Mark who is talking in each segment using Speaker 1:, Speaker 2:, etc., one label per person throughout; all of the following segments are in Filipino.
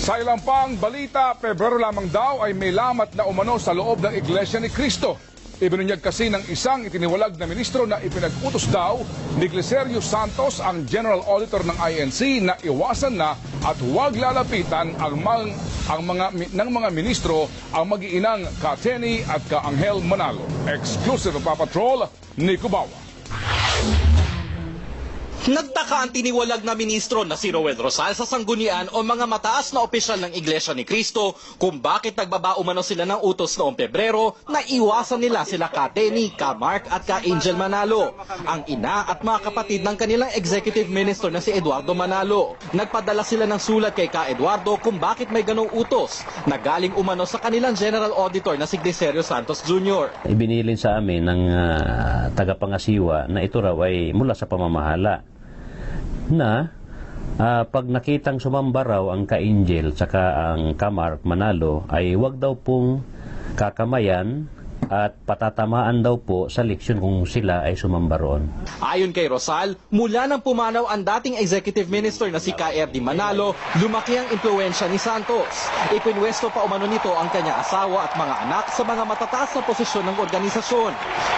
Speaker 1: Sa ilang pang balita, Pebrero lamang daw ay may lamat na umano sa loob ng Iglesia ni Cristo. Ibinunyag kasi ng isang itiniwalag na ministro na ipinag-utos daw ni Glicerio Santos, ang General Auditor ng INC, na iwasan na at huwag lalapitan ang, mang, ang mga, ng mga ministro ang mag-iinang Kateni at Kaanghel Manalo. Exclusive Papatrol, Nico Bawa.
Speaker 2: Nagtaka ang tiniwalag na ministro na si Roel Rosal sa sanggunian o mga mataas na opisyal ng Iglesia ni Cristo kung bakit nagbaba umano sila ng utos noong Pebrero na iwasan nila sila ka Tenny, ka Mark at ka Angel Manalo, ang ina at mga kapatid ng kanilang executive minister na si Eduardo Manalo. Nagpadala sila ng sulat kay ka Eduardo kung bakit may ganong utos na galing umano sa kanilang general auditor na si Glicerio Santos Jr.
Speaker 3: ibinilin sa amin ng ah, tagapangasiwa na ito raw ay mula sa pamamahala na ah, pag nakitang sumamba ang ka-Angel tsaka ang ka-Mark Manalo ay wag daw pong kakamayan at patatamaan daw po sa leksyon kung sila ay sumamba roon.
Speaker 2: Ayon kay Rosal, mula nang pumanaw ang dating executive minister na si KR Di Manalo, lumaki ang impluensya ni Santos. Ipinwesto pa umano nito ang kanyang asawa at mga anak sa mga matataas na posisyon ng organisasyon.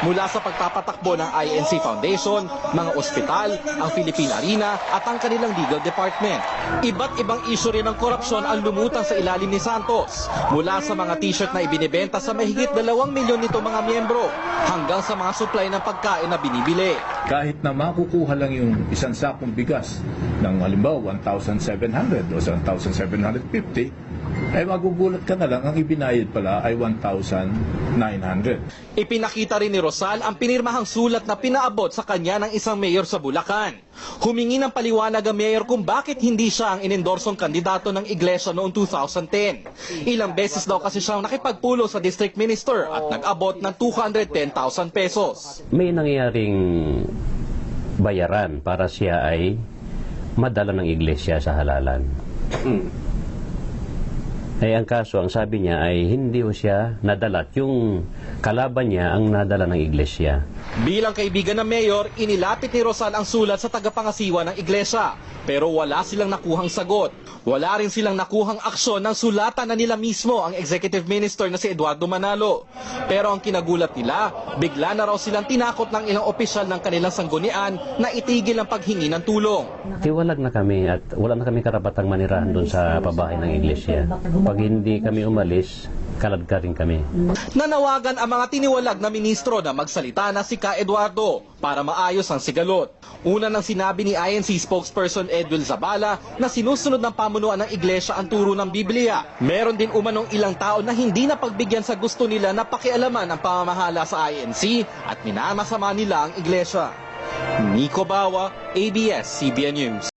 Speaker 2: Mula sa pagpapatakbo ng INC Foundation, mga ospital, ang Philippine Arena at ang kanilang legal department. Iba't ibang isyo rin ng korupsyon ang lumutang sa ilalim ni Santos. Mula sa mga t-shirt na ibinibenta sa mahigit dalawang milyon nito mga miyembro hanggang sa mga supply ng pagkain na binibili.
Speaker 4: kahit na makukuha lang yung isang sakong bigas ng halimbawa 1,700 o 1,750, ay magugulat ka na lang, ang ibinayad pala ay 1,900.
Speaker 2: Ipinakita rin ni Rosal ang pinirmahang sulat na pinaabot sa kanya ng isang mayor sa Bulacan. Humingi ng paliwanag ang mayor kung bakit hindi siya ang inendorsong kandidato ng iglesia noong 2010. Ilang beses daw kasi siyang nakipagpulo sa district minister at nag-abot ng 210,000 pesos.
Speaker 3: May nangyaring bayaran para siya ay madala ng iglesia sa halalan. Eh, ang kaso, ang sabi niya ay hindi ho siya nadala. Yung kalaban niya ang nadala ng iglesia.
Speaker 2: Bilang kaibigan ng mayor, inilapit ni Rosal ang sulat sa tagapangasiwa ng iglesia. Pero wala silang nakuhang sagot. Wala rin silang nakuhang aksyon ng sulatan na nila mismo ang executive minister na si Eduardo Manalo. Pero ang kinagulat nila, bigla na raw silang tinakot ng ilang opisyal ng kanilang sanggunian na itigil ang paghingi ng tulong.
Speaker 3: Tiwalag na kami at wala na kami karapatang manirahan doon sa pabahay ng iglesia. Pag hindi kami umalis, kalad ka rin kami.
Speaker 2: Nanawagan ang mga tiniwalag na ministro na magsalita na si Ka Eduardo para maayos ang sigalot. Una nang sinabi ni INC spokesperson Edwin Zabala na sinusunod ng pamunuan ng iglesia ang turo ng Biblia. Meron din umanong ilang tao na hindi na pagbigyan sa gusto nila na pakialaman ang pamamahala sa INC at minamasama nila ang iglesia. Nico Bawa, ABS-CBN News.